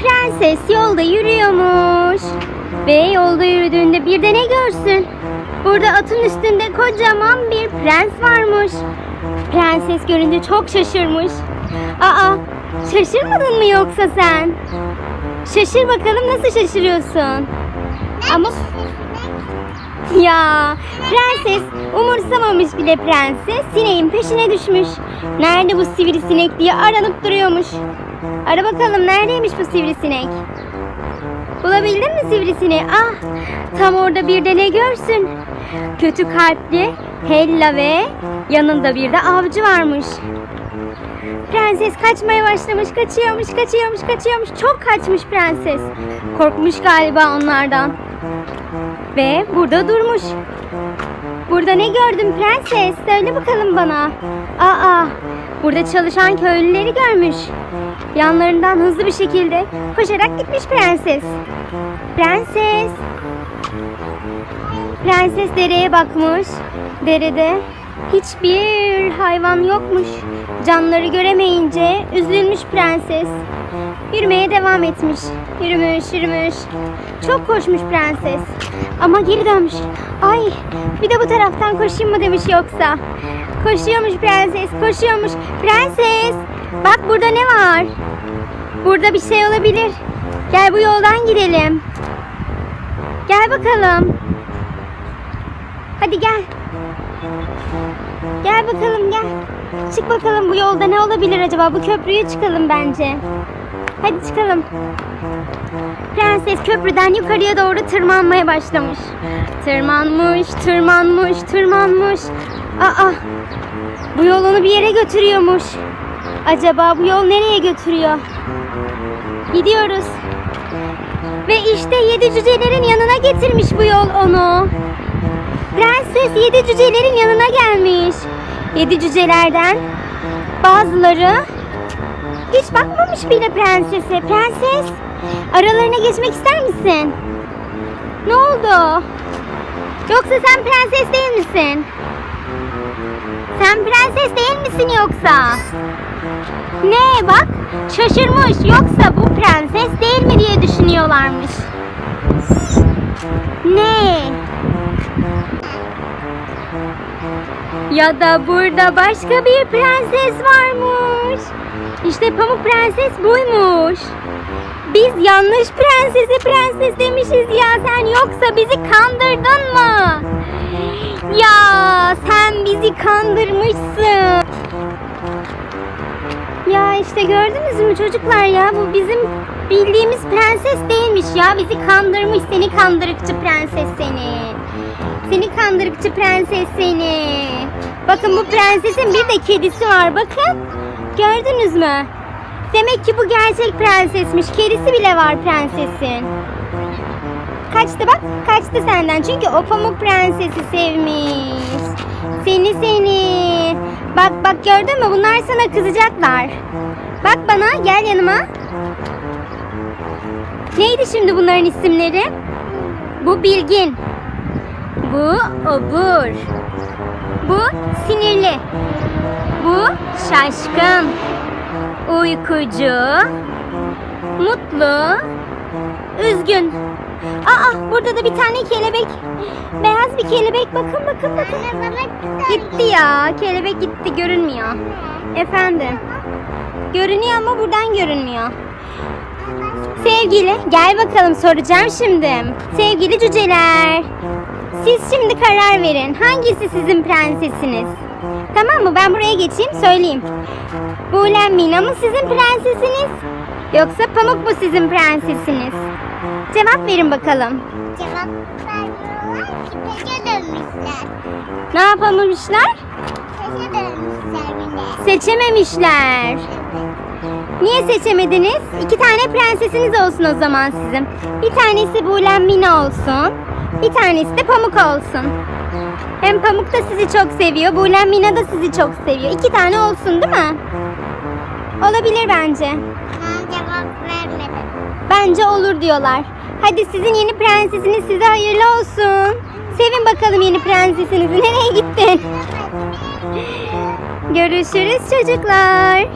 Prenses yolda yürüyormuş. Ve yolda yürüdüğünde bir de ne görsün? Burada atın üstünde kocaman bir prens varmış. Prenses görünce çok şaşırmış. Aa, şaşırmadın mı yoksa sen? Şaşır bakalım nasıl şaşırıyorsun? Ama ya prenses umursamamış bile prenses sineğin peşine düşmüş. Nerede bu sivrisinek diye aranıp duruyormuş. Ara bakalım neredeymiş bu sivrisinek? Bulabildin mi sivrisineği? Ah tam orada bir de ne görsün? Kötü kalpli Hella ve yanında bir de avcı varmış. Prenses kaçmaya başlamış, kaçıyormuş, kaçıyormuş, kaçıyormuş. Çok kaçmış prenses. Korkmuş galiba onlardan. Ve burada durmuş. Burada ne gördün prenses? Söyle bakalım bana. Aa, burada çalışan köylüleri görmüş. Yanlarından hızlı bir şekilde koşarak gitmiş prenses. Prenses. Prenses dereye bakmış. Derede hiçbir hayvan yokmuş. Canları göremeyince üzülmüş prenses. Yürümeye devam etmiş. Yürümüş, yürümüş. Çok koşmuş prenses. Ama geri dönmüş. Ay, bir de bu taraftan koşayım mı demiş yoksa. Koşuyormuş prenses, koşuyormuş. Prenses, bak burada ne var? Burada bir şey olabilir. Gel bu yoldan gidelim. Gel bakalım. Hadi gel. Gel bakalım gel. Çık bakalım bu yolda ne olabilir acaba? Bu köprüye çıkalım bence. Hadi çıkalım. Prenses köprüden yukarıya doğru tırmanmaya başlamış. Tırmanmış, tırmanmış, tırmanmış. Aa, bu yol onu bir yere götürüyormuş. Acaba bu yol nereye götürüyor? Gidiyoruz. Ve işte yedi cücelerin yanına getirmiş bu yol onu. Prenses yedi cücelerin yanına gelmiş. Yedi cücelerden bazıları hiç bakmamış bile prensese. Prenses, aralarına geçmek ister misin? Ne oldu? Yoksa sen prenses değil misin? Sen prenses değil misin yoksa? Ne bak şaşırmış yoksa bu prenses değil mi diye düşünüyorlarmış. Ne? Ya da burada başka bir prenses varmış. İşte Pamuk Prenses buymuş. Biz yanlış prensesi prenses demişiz ya. Sen yoksa bizi kandırdın mı? Ya sen bizi kandırmışsın. Ya işte gördünüz mü çocuklar ya bu bizim bildiğimiz prenses değilmiş ya bizi kandırmış seni kandırıkçı prenses seni. Seni kandırıkçı prenses seni. Bakın bu prensesin bir de kedisi var bakın. Gördünüz mü? Demek ki bu gerçek prensesmiş. Kedisi bile var prensesin. Kaçtı bak. Kaçtı senden. Çünkü o pamuk prensesi sevmiş. Seni seni. Bak bak gördün mü? Bunlar sana kızacaklar. Bak bana gel yanıma. Neydi şimdi bunların isimleri? Bu bilgin. Bu obur. Bu sinirli. Bu şaşkın. Uykucu. Mutlu. Üzgün. Aa burada da bir tane kelebek. Beyaz bir kelebek. Bakın bakın bakın. Gitti ya. Kelebek gitti. Görünmüyor. Efendim. Görünüyor ama buradan görünmüyor. Sevgili, gel bakalım soracağım şimdi. Sevgili cüceler, siz şimdi karar verin. Hangisi sizin prensesiniz? Tamam mı? Ben buraya geçeyim söyleyeyim. Buğlen Mina mı sizin prensesiniz? Yoksa Pamuk mu sizin prensesiniz? Cevap verin bakalım. Cevap vermiyorlar ki peşe dönmüşler. Ne yapamamışlar? Peşe dönmüşler bile. Seçememişler. Niye seçemediniz? İki tane prensesiniz olsun o zaman sizin. Bir tanesi Buğlen Mina olsun. Bir tanesi de Pamuk olsun. Hem Pamuk da sizi çok seviyor. Buğlen Mina da sizi çok seviyor. İki tane olsun değil mi? Olabilir bence. Ben cevap vermedim. Bence olur diyorlar. Hadi sizin yeni prensesiniz size hayırlı olsun. Sevin bakalım yeni prensesinizi. Nereye gittin? Görüşürüz çocuklar.